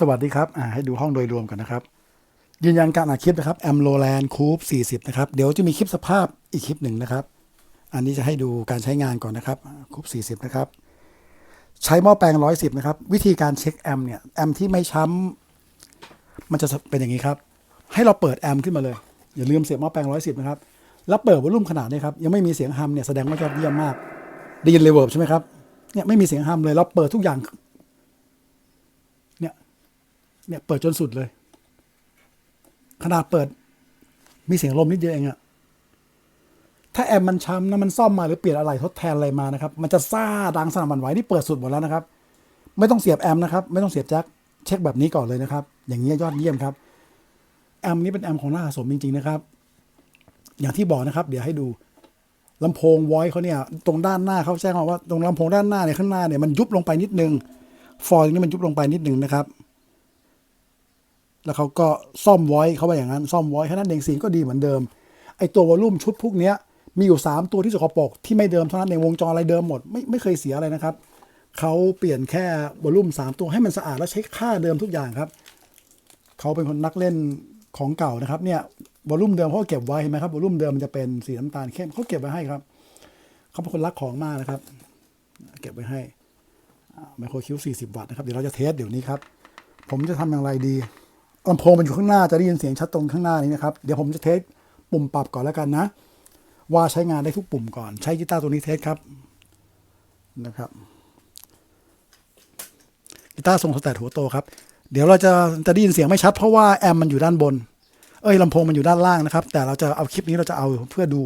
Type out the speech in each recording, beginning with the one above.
สวัสดีครับให้ดูห้องโดยรวมกันนะครับ ยืนยันการอัดคลิปนะครับแอมโลแลนคูป40 นะครับ เดี๋ยวจะมีคลิปสภาพอีกคลิปหนึ่งนะครับ อันนี้จะให้ดูการใช้งานก่อนนะครับคูป40 นะครับ ใช้หม้อแปลง 110 นะครับ วิธีการเช็คแอมเนี่ยแอมที่ไม่ช้ำมันจะเป็นอย่างนี้ครับ ให้เราเปิดแอมขึ้นมาเลย อย่าลืมเสียบหม้อแปลง 110 นะครับ แล้วเปิดวอลลุ่มขนาดนี้ครับยังไม่มีเสียงฮัมเนี่ยแสดงว่ายอดเยี่ยมมากได้ยินรีเวิร์ใช่ไหมครับเนี่ยไม่มีเสียงฮัมเลยเราเปิดทุกอย่าง เนี่ยเปิดจนสุดเลย ขนาดเปิด มีเสียงลมนิดเดียวเองอะถ้าแอมมันช้ำนะมันซ่อมมาหรือเปลี่ยนอะไรทดแทนอะไรมานะครับ มันจะซ่าดังสนั่นหวั่นไหวนี่เปิดสุดหมดแล้วนะครับ ไม่ต้องเสียบแอมนะครับ ไม่ต้องเสียบแจ็คเช็คแบบนี้ก่อนเลยนะครับ อย่างนี้ยอดเยี่ยมครับ แอมนี้เป็นแอมของหน้าสมจริง ๆ นะครับ อย่างที่บอกนะครับ เดี๋ยวให้ดูลำโพงไวเขาเนี่ย ตรงด้านหน้าเขาแจ้งมาว่าตรงลำโพงด้านหน้าเนี่ยข้างหน้าเนี่ยมันยุบลงไปนิดนึง ฟอยล์นี่มันยุบลงไปนิดนึงนะครับ แล้วเขาก็ซ่อมไว้เขาว่าอย่างนั้นซ่อมไว้แค่นั้นเองสีก็ดีเหมือนเดิมไอตัววอลลุ่มชุดพวกนี้มีอยู่ 3 ตัวที่สกปรกที่ไม่เดิมเท่านั้นเองวงจรอะไรเดิมหมดไม่ไม่เคยเสียอะไรนะครับเขาเปลี่ยนแค่วอลลุ่ม 3 ตัวให้มันสะอาดแล้วใช้ค่าเดิมทุกอย่างครับเขาเป็นคนนักเล่นของเก่านะครับเนี่ยวอลลุ่มเดิมเขาเก็บไว้เห็นไหมครับวอลลุ่มเดิมมันจะเป็นสีน้ำตาลเข้มเขาเก็บไว้ให้ครับเขาเป็นคนรักของมากนะครับ เก็บไว้ให้ไมโครคิว40 วัตต์นะครับเดี๋ยวเราจะเทสเดี๋ยวนี้ครับผมจะทำอย่างไรดี ลำโพงมันอยู่ข้างหน้าจะได้ยินเสียงชัดตรงข้างหน้านี้นะครับ เดี๋ยวผมจะเทสปุ่มปรับก่อนแล้วกันนะ ว่าใช้งานได้ทุกปุ่มก่อน ใช้กีตาร์ตัวนี้เทสครับนะครับกีตาร์ทรงสแตทหัวโตครับ เดี๋ยวเราจะจะได้ยินเสียงไม่ชัดเพราะว่าแอมมันอยู่ด้านบน เอ้ยลำโพงมันอยู่ด้านล่างนะครับ แต่เราจะเอาคลิปนี้เราจะเอาเพื่อดู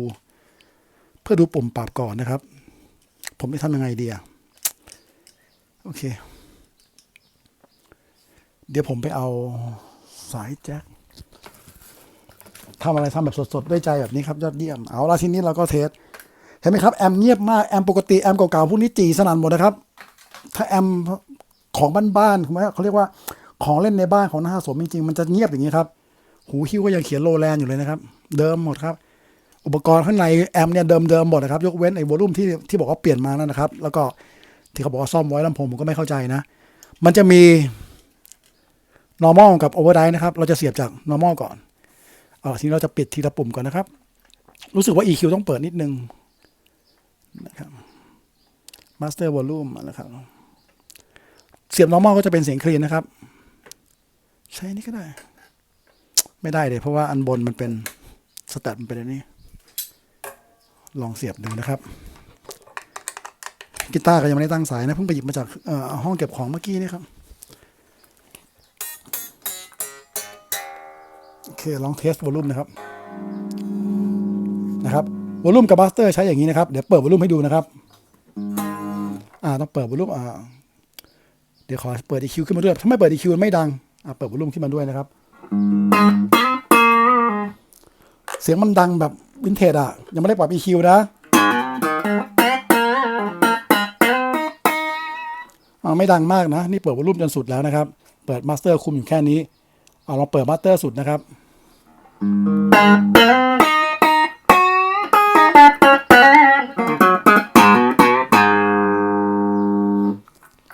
เพื่อดูปุ่มปรับก่อนนะครับ ผมจะทำยังไงดีอะโอเค เดี๋ยวผมไปเอา สายแจ็คทำอะไรทำแบบสดๆด้วยใจแบบนี้ครับยอดเยี่ยม เอาละทีนี้เราก็เทส เห็นไหมครับ แอมเงียบมาก แอมปกติ แอมเก่าๆพวกนี้จีสนั่นหมดนะครับ ถ้าแอมของบ้านๆเขาเขาเรียกว่าของเล่นในบ้านของนาสมจริงๆ มันจะเงียบอย่างนี้ครับ หูฮิ้วก็ยังเขียนโลแลนอยู่เลยนะครับ เดิมหมดครับ อุปกรณ์ข้างในแอมเนี่ยเดิมๆหมดนะครับ ยกเว้นไอ้วอลลุ่มที่ที่บอกว่าเปลี่ยนมานั่นนะครับ แล้วก็ที่เขาบอกว่าซ่อมไว้ลำโพงผมก็ไม่เข้าใจนะ มันจะมี normal กับ overdrive นะครับ เราจะเสียบจาก normal ก่อนเออทีนี้เราจะปิดทีละปุ่มก่อนนะครับ รู้สึกว่า EQ ต้องเปิดนิดนึงนะครับ master volume นะครับ เสียบ normal ก็จะเป็นเสียงคลีนนะครับ ใช้นี่ก็ได้ ไม่ได้เลยเพราะว่าอันบนมันเป็นสแตทมันเป็นอันนี้ ลองเสียบดูนะครับกีตาร์ก็ยังไม่ได้ตั้งสายนะเพิ่งไปหยิบมาจากอ่อห้องเก็บของเมื่อกี้นี่ครับ โอเคลองเทสวอลลุ่มนะครับนะครับวอลลุ่มกับบัสเตอร์ใช้อย่างนี้นะครับ เดี๋ยวเปิดวอลลุ่มให้ดูนะครับ อ่าต้องเปิดวอลลุ่มอ่าเดี๋ยวขอเปิด EQ ขึ้นมาด้วยถ้าไม่เปิด EQ มันไม่ดังอ่าเปิดวอลลุ่มขึ้นมาด้วยนะครับ เสียงมันดังแบบวินเทจอะ ยังไม่ได้ปรับ EQ นะอ่าไม่ดังมากนะ นี่เปิดวอลลุ่มจนสุดแล้วนะครับ เปิดมาสเตอร์คุมอยู่แค่นี้ เอาลองเปิดมาสเตอร์สุดนะครับ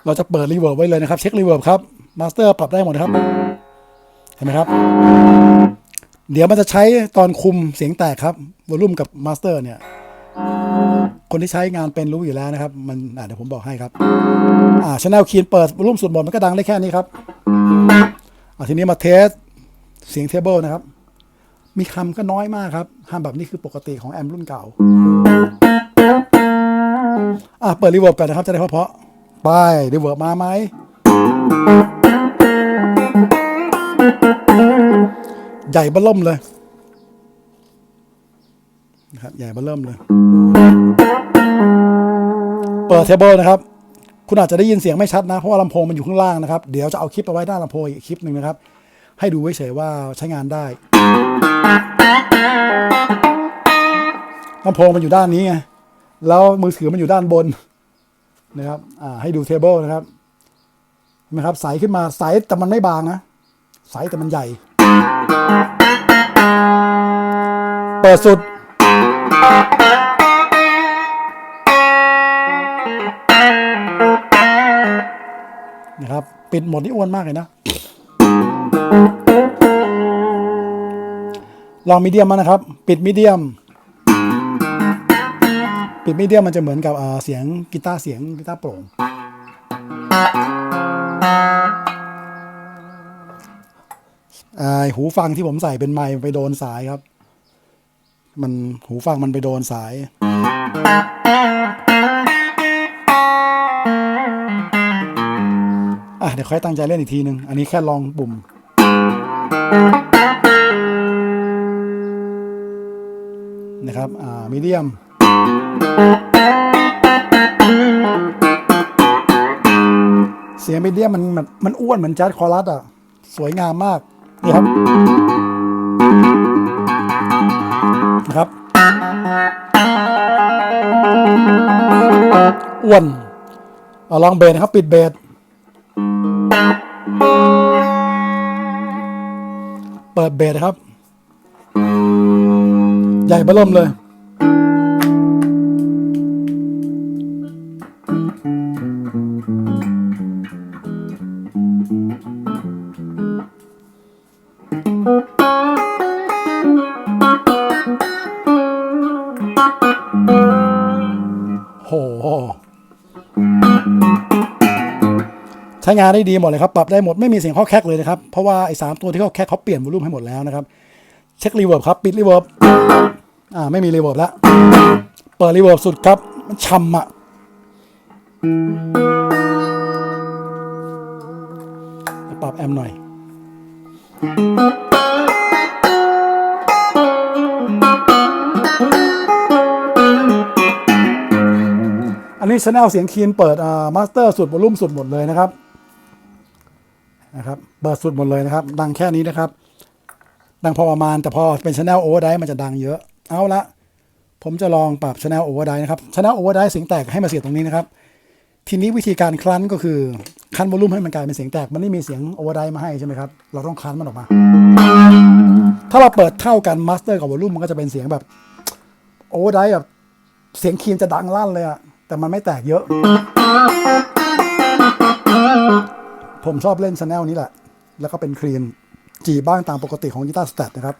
เราจะเปิดรีเวิร์บไว้เลยนะครับ เช็ครีเวิร์บครับมาสเตอร์ปรับได้หมดนะครับ เห็นไหมครับ เดี๋ยวมันจะใช้ตอนคุมเสียงแตกครับวอลลุ่มกับมาสเตอร์เนี่ย คนที่ใช้งานเป็นรู้อยู่แล้วนะครับ มันเดี๋ยวผมบอกให้ครับ อ่าชแนลคีนเปิดวอลลุ่มสุดหมดมันก็ดังได้แค่นี้ครับ อทีนี้มาเทสเสียงเทเบิลนะครับ มีคำก็น้อยมากครับห้ามแบบนี้คือปกติของแอมรุ่นเก่า อะเปิดรีเวิร์บกันนะครับ จะได้เพาะๆไปรีเวิร์บมาไหม ใหญ่เบ้อเริ่มเลยนะครับใหญ่เบ้อเริ่มเลย เปิดเทเบิลนะครับ คุณอาจจะได้ยินเสียงไม่ชัดนะ เพราะว่าลำโพงมันอยู่ข้างล่างนะครับ เดี๋ยวจะเอาคลิปไปไว้หน้าลำโพงอีกคลิปหนึ่งนะครับ ให้ดูไว้เฉยว่าใช้งานได้ลำโพงมันอยู่ด้านนี้ไง แล้วมือถือมันอยู่ด้านบนนะครับ อ่า ให้ดูเทเบิลนะครับเห็นไหมครับ ใสขึ้นมา ใสแต่มันไม่บางนะ ใสแต่มันใหญ่ เปิดสุด นะครับ ปิดหมดนี่อ้วนมากเลยนะลองมีเดียมมานะครับ ปิดมีเดียม ปิดมีเดียมมันจะเหมือนกับเสียงกีตาร์เสียงกีตาร์โปร่งอ่าหูฟังที่ผมใส่เป็นไมค์ไปโดนสายครับ มันหูฟังมันไปโดนสาย อะเดี๋ยวค่อยตั้งใจเล่นอีกทีนึงอันนี้แค่ลองปุ่ม นะครับอ่ามีเดียมเสียงมีเดียมมันมันมันอ้วนเหมือนแจ๊สคอรัสอะ สวยงามมากนี่ครับนะครับอ้วนอาลองเบสนะครับ ปิดเบส เปิดเบสครับ ใหญ่เบ้อเริ่มเลย ช้งานได้ดีหมดเลยครับ ปรับได้หมดไม่มีเสียงข้อแคกเลยนะครับ เพราะว่าไอ้สามตัวที่เขาแคกเขาเปลี่ยนวอลลุ่มให้หมดแล้วนะครับ เช็ครีเวิร์บครับ ปิดรีเวิร์บอ่าไม่มีรีเวิร์บแล้ว เปิดรีเวิร์บสุดครับ มันช่ำอะปรับแอมป์หน่อยอันนี้ชแนลเสียงคีนเปิดอ่ามาสเตอร์สุดวอลลุ่มสุดหมดเลยนะครับ นะครับเปิดสุดหมดเลยนะครับ ดังแค่นี้นะครับ ดังพอประมาณแต่พอเป็นชแนลโอเวอร์ไดมันจะดังเยอะ เอาละผมจะลองปรับชแนลโอเวอร์ไดนะครับชแนลโอเวอร์ไดเสียงแตกให้มาเสียตรงนี้นะครับ ทีนี้วิธีการคลั้นก็คือคั้นวอลลุ่มให้มันกลายเป็นเสียงแตกมันไม่มีเสียงโอเวอร์ไดมาให้ใช่ไหมครับเราต้องคั้นมันออกมา ถ้าเราเปิดเท่ากันมาสเตอร์กับวอลลุ่มมันก็จะเป็นเสียงแบบโอเวอร์ไดแบบเสียงคีนจะดังลั่นเลยอะแต่มันไม่แตกเยอะ ผมชอบเล่นชแนลนี้แหละ แล้วก็เป็นคลีนจีบ้างตามปกติของกีตาสแตทนะครับ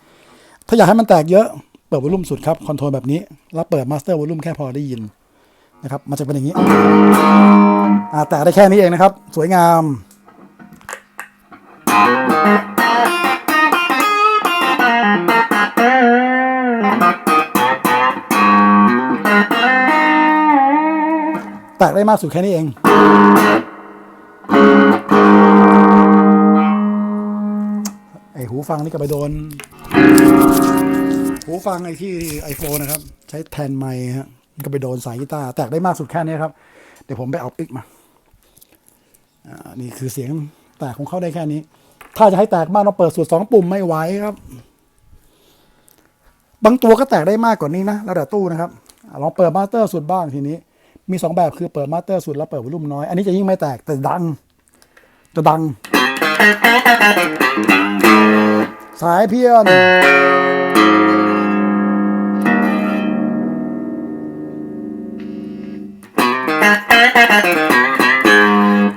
ถ้าอยากให้มันแตกเยอะ เปิดวอลลุ่มสุดครับคอนโทรลแบบนี้ แล้วเปิดมาสเตอร์วอลลุ่มแค่พอได้ยินนะครับ มันจะเป็นอย่างนี้แตกได้แค่นี้เองนะครับ สวยงาม แตกได้มากสุดแค่นี้เอง หูฟังนี่ก็ไปโดน หูฟังไอที่ไอโฟนนะครับ ใช้แทนไมค์ฮะมันก็ไปโดนสายกีตาร์แตกได้มากสุดแค่นี้ครับ เดี๋ยวผมไปเอาปิกมาอ่านี่คือเสียงแตกของเขาได้แค่นี้ ถ้าจะให้แตกมากต้องเปิดสูตรสองปุ่มไม่ไหวครับ บางตัวก็แตกได้มากกว่านี้นะแล้วแต่ตู้นะครับลองเปิดมาสเตอร์สุดบ้างทีนี้ มีสองแบบคือเปิดมาสเตอร์สุดแล้วเปิดวอลลุ่มน้อย อันนี้จะยิ่งไม่แตกแต่ดัง จะดัง สายเพี้ยน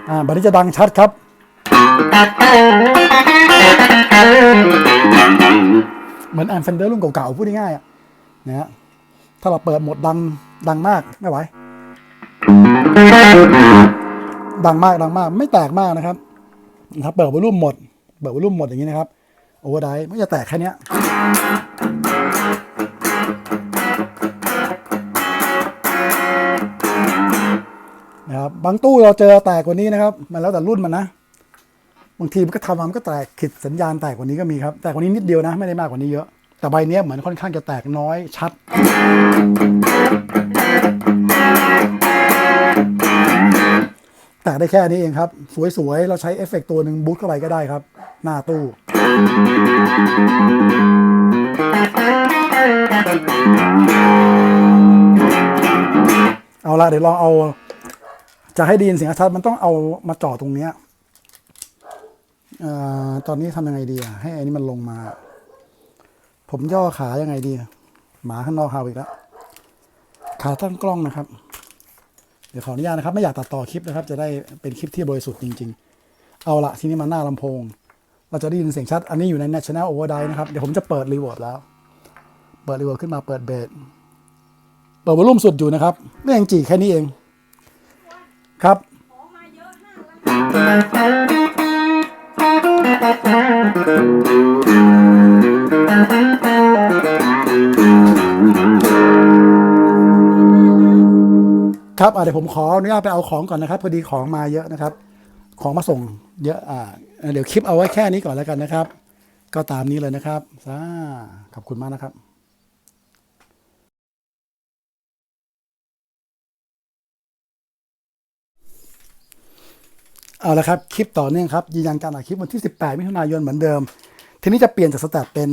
อ่าบันนี้จะดังชัดครับ เหมือนแอมเฟนเดอร์รุ่นเก่าๆ พูดง่ายๆอะนะฮะถ้าเราเปิดโหมดดัง ดังมากไม่ไหว ดังมากดังมากไม่แตกมากนะครับนะครับ เปิดวอลลุ่มหมด เปิดวอลลุ่มหมดอย่างนี้นะครับ โอเวอร์ไดไม่จะแตกแค่นี้นะครับบางตู้เราเจอแตกกว่านี้นะครับ มันแล้วแต่รุ่นมันนะ บางทีมันก็ทำมามันก็แตกขีดสัญญาณแตกกว่านี้ก็มีครับ แตกกว่านี้นิดเดียวนะ ไม่ได้มากกว่านี้เยอะ แต่ใบเนี้ยเหมือนค่อนข้างจะแตกน้อยชัด แตกได้แค่นี้เองครับ สวยๆ เราใช้เอฟเฟกต์ตัวหนึ่งบูทเข้าไปก็ได้ครับ หน้าตู้ เอาละเดี๋ยวลองเอา จะให้ดีนเสียงชัดมันต้องเอามาจ่อตรงเนี้ยอตอนนี้ทำยังไงดีอะให้อันนี้มันลงมา ผมย่อขายังไงดี หมาข้างนอกเฮาอีกแล้วขาตั้งกล้องนะครับ เดี๋ยวขออนุญาตนะครับ ไม่อยากตัดต่อคลิปนะครับ จะได้เป็นคลิปที่บริสุทธิ์จริง ๆ เอาละทีนี้มาหน้าลำโพง เราจะได้ยินเสียงชัด อันนี้อยู่ใน National Overdrive นะครับ เดี๋ยวผมจะเปิดรีเวิร์บแล้ว เปิดรีเวิร์บขึ้นมาเปิดเบสเปิดวอลลุ่มสุดอยู่นะครับไม่ยังจีแค่นี้เอง ครับครับเดี๋ยวผมขออนุญาตไปเอาของก่อนนะครับ พอดีของมาเยอะนะครับ ของมาส่งเยอะอ่าเดี๋ยวคลิปเอาไว้แค่นี้ก่อนแล้วกันนะครับ ก็ตามนี้เลยนะครับอ่าขอบคุณมากนะครับเอาละครับ คลิปต่อเนื่องครับยืนยันการอัดคลิปวันที่ 18 มิถุนายนเหมือนเดิม ทีนี้จะเปลี่ยนจากสแตทเป็น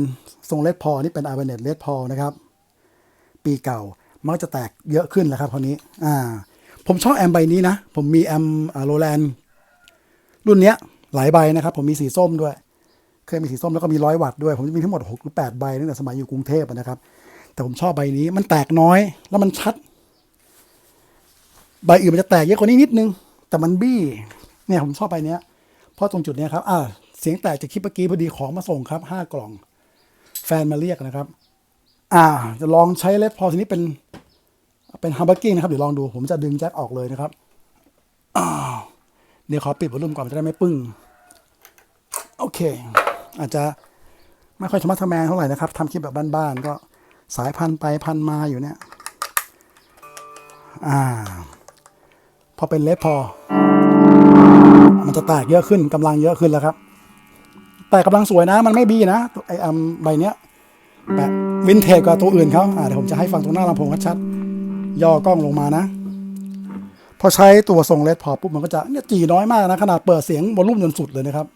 ทรงเลดพอนี่เป็นอาร์เบเนตเลดพอนะครับ ปีเก่ามันก็จะแตกเยอะขึ้นแล้วครับคราวนี้อ่าผมชอบแอมใบนี้นะ ผมมีแอมโรแลน รุ่นเนี้ยหลายใบนะครับ ผมมีสีส้มด้วย เคยมีสีส้มแล้วก็มีร้อยวัตต์ด้วย ผมจะมีทั้งหมด6หรือ8ใบตั้งแต่สมัยอยู่กรุงเทพนะครับ แต่ผมชอบใบนี้มันแตกน้อยแล้วมันชัด ใบอื่นมันจะแตกเยอะกว่านี้นิดนึง แต่มันบี้เนี่ยผมชอบใบเนี้ยเพราะตรงจุดเนี้ยครับอ่าเสียงแตกจากคลิปเมื่อกี้พอดีของมาส่งครับห้ากล่อง แฟนมาเรียกนะครับ อ่า จะลองใช้เลดพอทีนี้เป็น เป็นฮัมเบอร์กิ้งนะครับเดี๋ยวลองดู ผมจะดึงแจ็คออกเลยนะครับ เดี๋ยวขอปิดวอลลุ่มก่อนจะได้ไม่ปึ้ง โอเค อาจจะไม่ค่อยธรรมะทแมงเท่าไหร่นะครับทำคลิปแบบบ้านๆก็สายพันไปพันมาอยู่เนี่ย อ่า พอเป็นเลดพอ มันจะแตกเยอะขึ้นกำลังเยอะขึ้นแล้วครับ แต่กำลังสวยนะ มันไม่บีนะไออัมใบเนี้ยแบบวินเทจกว่าตัวอื่นเขาอ่าเดี๋ยวผมจะให้ฟังตรงหน้าลำโพงชัดๆย่อกล้องลงมานะ พอใช้ตัวทรงเลดพอปุ๊บมันก็จะเนี่ยจีน้อยมากนะขนาดเปิดเสียงวอลลุ่มจนสุดเลยนะครับ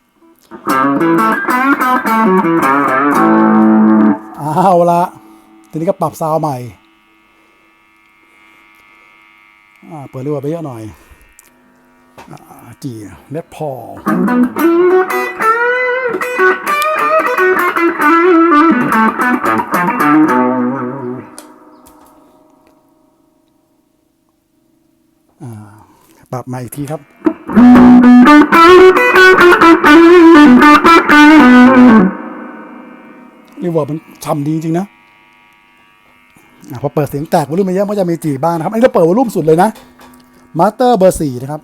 เอาละทีนี้ก็ปรับซาวใหม่อ่าเปิดรีวิร์บไปเยอะหน่อยอจีเลดพอ ปรับมาอีกทีครับ รีเวิร์บมันฉ่ำดีจริงๆนะอพอเปิดเสียงแตกวอลลุ่มเยอะมันก็จะมีจีบ้างนะครับ อันนี้เราเปิดวอลลุ่มสุดเลยนะมาสเตอร์เบอร์สี่นะครับ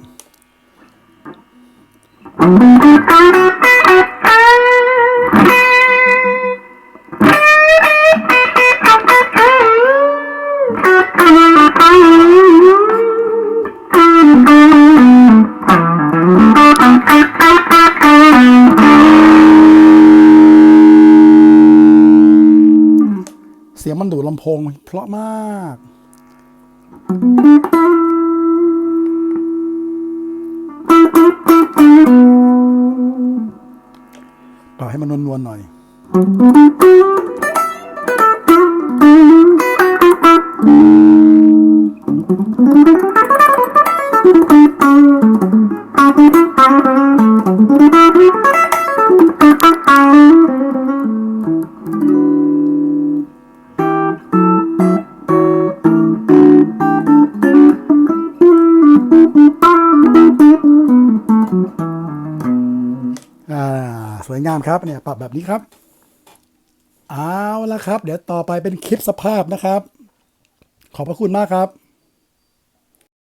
มันดูลำโพง เพราะมากปล่อยให้มันนวลๆหน่อยอามครับเนี่ยปรับแบบนี้ครับ เอาละครับ เดี๋ยวต่อไปเป็นคลิปสภาพนะครับ ขอบพระคุณมากครับ